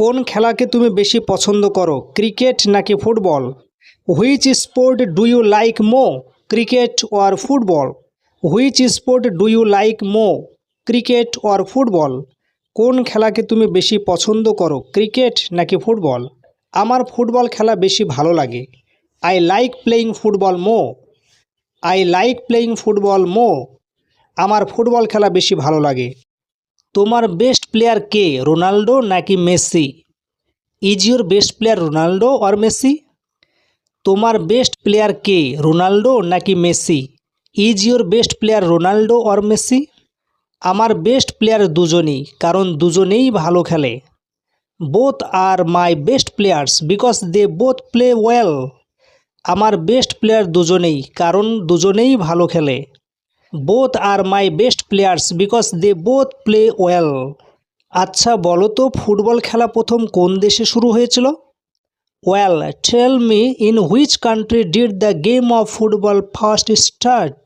কোন খেলাকে তুমি বেশি পছন্দ করো, ক্রিকেট নাকি football? Which sport do you like more cricket or football? Which sport do you like more cricket or football? কোন খেলাকে তুমি বেশি পছন্দ করো, ক্রিকেট নাকি ফুটবল? আমার ফুটবল খেলা বেশি ভালো লাগে। I like playing football more I like playing football more আমার ফুটবল খেলা বেশি ভালো লাগে। তোমার বেস্ট প্লেয়ার কে রোনাল্ডো নাকি Messi? Is your best player Ronaldo or Messi? তোমার বেস্ট প্লেয়ার কে রোনাল্ডো নাকি Messi? Is your best player Ronaldo or Messi? আমার বেস্ট প্লেয়ার দুজনই, কারণ দুজনেই ভালো খেলে। Both are my best players because they both play well আমার বেস্ট প্লেয়ার দুজনেই, কারণ দুজনেই ভালো খেলে। Both are my best players because they both play well আচ্ছা বলো তো, ফুটবল খেলা প্রথম কোন দেশে শুরু হয়েছিল? Well tell me in which country did the game of football first start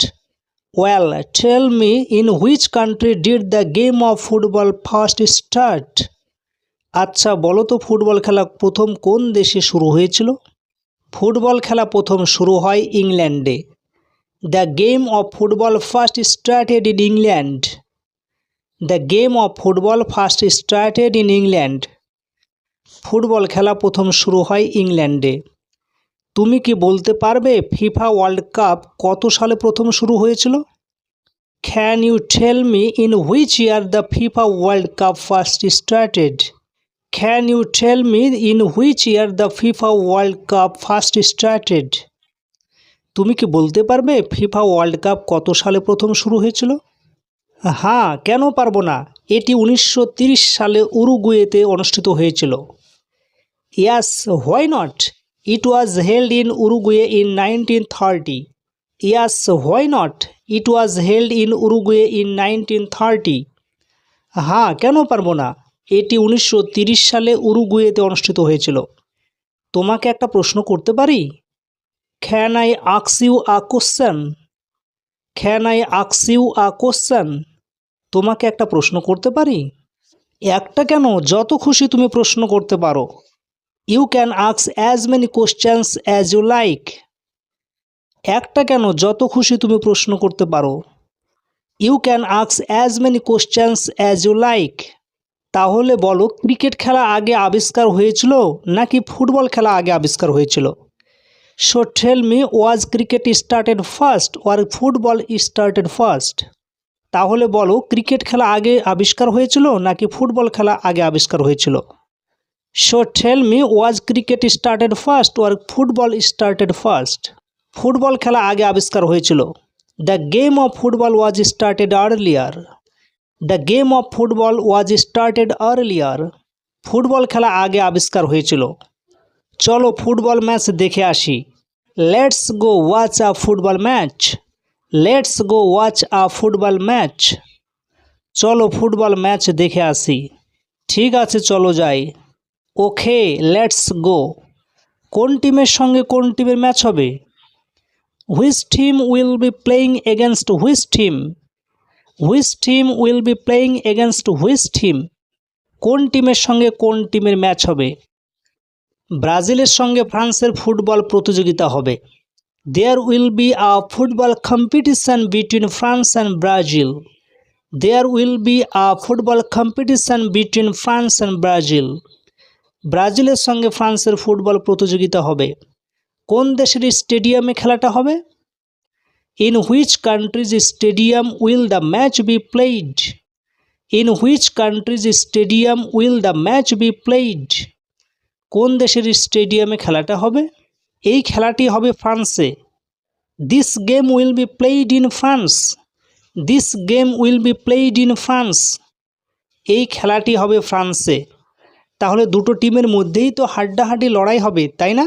well tell me in which country did the game of football first start আচ্ছা বলো তো, ফুটবল খেলা প্রথম কোন দেশে শুরু হয়েছিল? ফুটবল খেলা প্রথম শুরু হয় ইংল্যান্ডে। The game of football first started in England the game of football first started in England football খেলা প্রথম শুরু হয় ইংল্যান্ডে। তুমি কি বলতে পারবে ফিফা ওয়ার্ল্ড কাপ কত সালে প্রথম শুরু হয়েছিল? Can you tell me in which year the FIFA world cup first started can you tell me in which year the FIFA world cup first started তুমি কি বলতে পারবে ফিফা ওয়ার্ল্ড কাপ কত সালে প্রথম শুরু হয়েছিল? হ্যাঁ কেন পারব না। এটি উনিশশো সালে উরুগুয়েতে অনুষ্ঠিত হয়েছিল। Yes, why not? It was held in Uruguay in nineteen thirty. Yes, why not? It was held in Uruguay in nineteen thirty. হ্যাঁ কেন পারব না? এটি উনিশশো সালে উরুগুয়েতে অনুষ্ঠিত হয়েছিল। তোমাকে একটা প্রশ্ন করতে পারি? ক্যান আই আক্স you a question can I আক্স ইউ আ কোশ্চেন তোমাকে একটা প্রশ্ন করতে পারি? একটা কেন? যত খুশি তুমি প্রশ্ন করতে পারো। You can আক্স as many questions as you like একটা কেন? যত খুশি তুমি প্রশ্ন করতে পারো। You can আক্স as many questions as you like তাহলে বলো, ক্রিকেট খেলা আগে আবিষ্কার হয়েছিল নাকি ফুটবল খেলা আগে আবিষ্কার হয়েছিল? So tell me was cricket started first or football started first তাহলে বলো ক্রিকেট খেলা আগে আবিষ্কার হয়েছিল নাকি ফুটবল খেলা আগে আবিষ্কার হয়েছিল? So tell me was cricket started first or football started first football খেলা আগে আবিষ্কার হয়েছিল। The game of football was started earlier the game of football was started earlier football খেলা আগে আবিষ্কার হয়েছিল। চলো ফুটবল ম্যাচ দেখে আসি। Let's go watch a football match let's go watch a football match চলো ফুটবল ম্যাচ দেখে আসি। ঠিক আছে, চলো যাই। ওকে লেটস গো কোন টিমের সঙ্গে কোন টিমের ম্যাচ হবে? Which team will be playing against which team which team will be playing against which team কোন টিমের সঙ্গে কোন টিমের ম্যাচ হবে? ব্রাজিলের সঙ্গে ফ্রান্সের ফুটবল প্রতিযোগিতা হবে। There will be a football competition between France and Brazil there will be a football competition between France and Brazil ব্রাজিলের সঙ্গে ফ্রান্সের ফুটবল প্রতিযোগিতা হবে। কোন দেশের স্টেডিয়ামে খেলাটা হবে? In which country's stadium will the match be played in which country's stadium will the match be played কোন দেশের স্টেডিয়ামে খেলাটা হবে? এই খেলাটি হবে ফ্রান্সে। This game will be played in France this game will be played in France এই খেলাটি হবে ফ্রান্সে। তাহলে দুটো টিমের মধ্যেই তো হাড্ডাহাড্ডি লড়াই হবে, তাই না?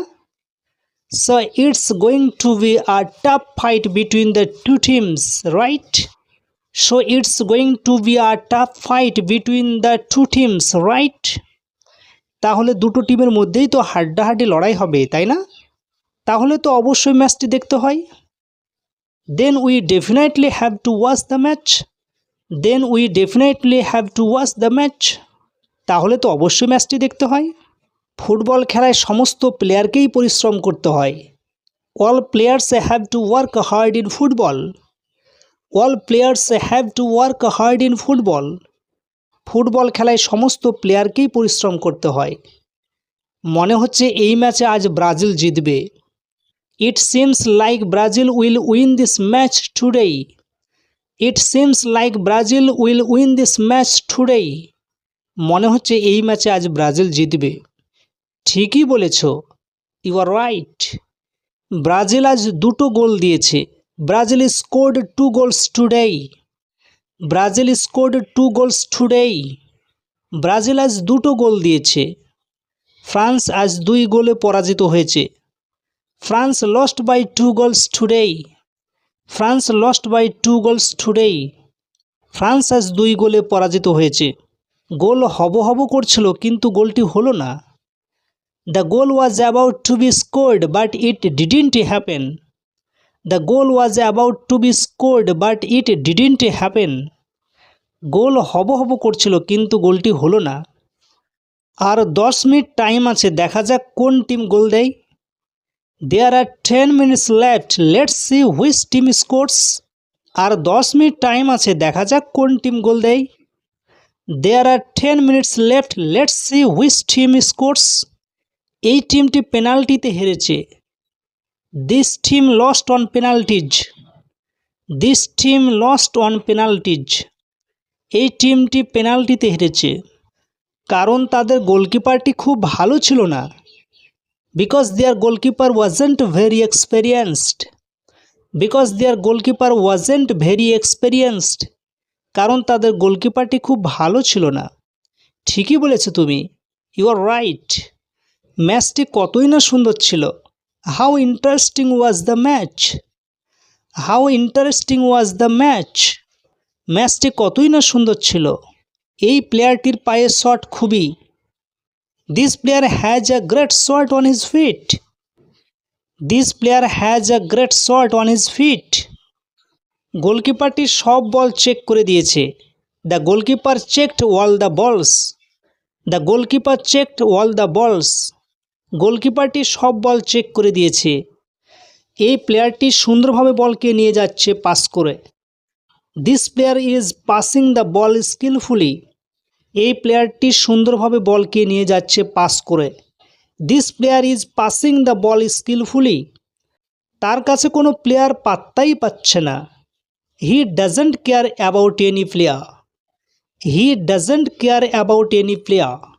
So it's going to be a tough fight between the two teams right so it's going to be a tough fight between the two teams right তাহলে দুটো টিমের মধ্যেই তো হাড্ডাহাড্ডি লড়াই হবে, তাই না? তাহলে তো অবশ্যই ম্যাচটি দেখতে হয়। Then we definitely have to watch the match then we definitely have to watch the match তাহলে তো অবশ্যই ম্যাচটি দেখতে হয়। ফুটবল খেলায় সমস্ত প্লেয়ারকেই পরিশ্রম করতে হয়। All players have to work hard in football all players have to work hard in football football খেলায় সমস্ত প্লেয়ারকেই পরিশ্রম করতে হয়। মনে হচ্ছে এই ম্যাচে আজ ব্রাজিল জিতবে। It seems like Brazil will win this match today it seems like Brazil will win this match today মনে হচ্ছে এই ম্যাচে আজ ব্রাজিল জিতবে। ঠিকই বলেছ। ইউ আর রাইট ব্রাজিল আজ দুটো গোল দিয়েছে। Brazil scored two goals today Brazil scored two goals today. Brazil আজ দুটো গোল দিয়েছে। ফ্রান্স আজ দুই গোলে পরাজিত হয়েছে। France lost by two goals today France lost by two goals today France আজ দুই গোলে পরাজিত হয়েছে। গোল হব হব করছিল, কিন্তু গোলটি হলো না। The goal was about to be scored but it didn't happen the goal was about to be scored but it didn't happen goal হব হব করছিল, কিন্তু গোলটি হলো না। আর দশ মিনিট টাইম আছে, দেখা যাক কোন টিম গোল দেয়। There are ten minutes left let's see which team scores আর দশ মিনিট টাইম আছে, দেখা যাক কোন টিম গোল দেয়। There are ten minutes left let's see which team scores এই টিমটি পেনাল্টিতে হেরেছে। This team lost on penalties this team lost on penalties এই টিমটি পেনাল্টিতে হেরেছে। কারণ তাদের গোলকিপারটি খুব ভালো ছিল না। Because their goalkeeper wasn't very experienced because their goalkeeper wasn't very experienced কারণ তাদের গোলকিপারটি খুব ভালো ছিল না। ঠিকই বলেছ তুমি। ইউ আর রাইট ম্যাচটি কতই না সুন্দর ছিল। How interesting was the match how interesting was the match ম্যাচটি কতই না সুন্দর ছিল? এই প্লেয়ারটির পায়ে শট খুবই। This player has a great shot on his feet this player has a great shot on his feet গোলকিপারটি সব বল চেক করে দিয়েছে। The goalkeeper checked all the balls the goalkeeper checked all the balls গোলকিপারটি সব ball check করে দিয়েছে। এই প্লেয়ারটি সুন্দরভাবে বলকে নিয়ে যাচ্ছে পাস করে। This player is passing the ball skillfully এই প্লেয়ারটি সুন্দরভাবে বলকে নিয়ে যাচ্ছে পাস করে। This player is passing the ball skillfully তার কাছে কোনো প্লেয়ার পাত্তাই পাচ্ছে না। He doesn't care about any player he doesn't care about any player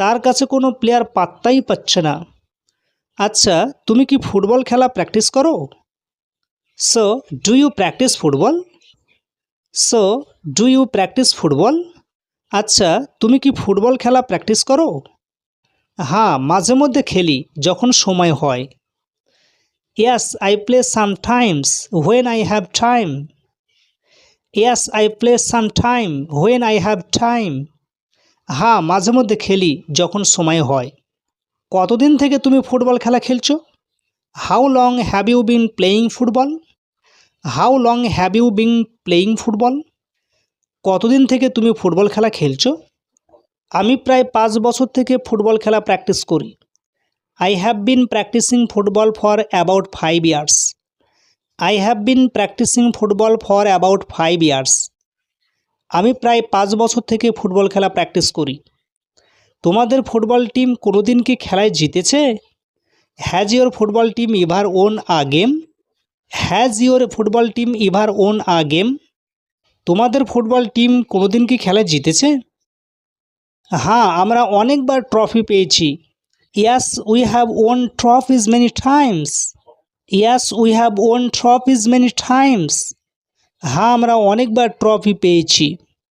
তার কাছে কোনো প্লেয়ার পাত্তাই পাচ্ছে না। আচ্ছা তুমি কি ফুটবল খেলা প্র্যাকটিস করো? So do you practice football so do you practice football আচ্ছা তুমি কি ফুটবল খেলা প্র্যাকটিস করো? হ্যাঁ মাঝে মধ্যে খেলি, যখন সময় হয়। Yes I play some times when I have time yes I play some time when I have time হ্যাঁ মাঝে মধ্যে খেলি যখন সময় হয়। কতদিন থেকে তুমি ফুটবল খেলা খেলছো? How long have you been playing football how long have you been playing football কতদিন থেকে তুমি ফুটবল খেলা খেলছো? আমি প্রায় পাঁচ বছর থেকে ফুটবল খেলা প্র্যাকটিস করি। I have been practicing football for about five years I have been practicing football for about five years আমি প্রায় পাঁচ বছর থেকে ফুটবল খেলা প্র্যাকটিস করি। তোমাদের ফুটবল টিম কোনোদিন কি খেলায় জিতেছে? Has your football team ever won a game has your football team ever won a game তোমাদের ফুটবল টিম কোনোদিন কি খেলায় জিতেছে? হ্যাঁ আমরা অনেকবার ট্রফি পেয়েছি। Yes we have won trophies many times yes we have won trophies many times হ্যাঁ আমরা অনেকবার ট্রফি পেয়েছি।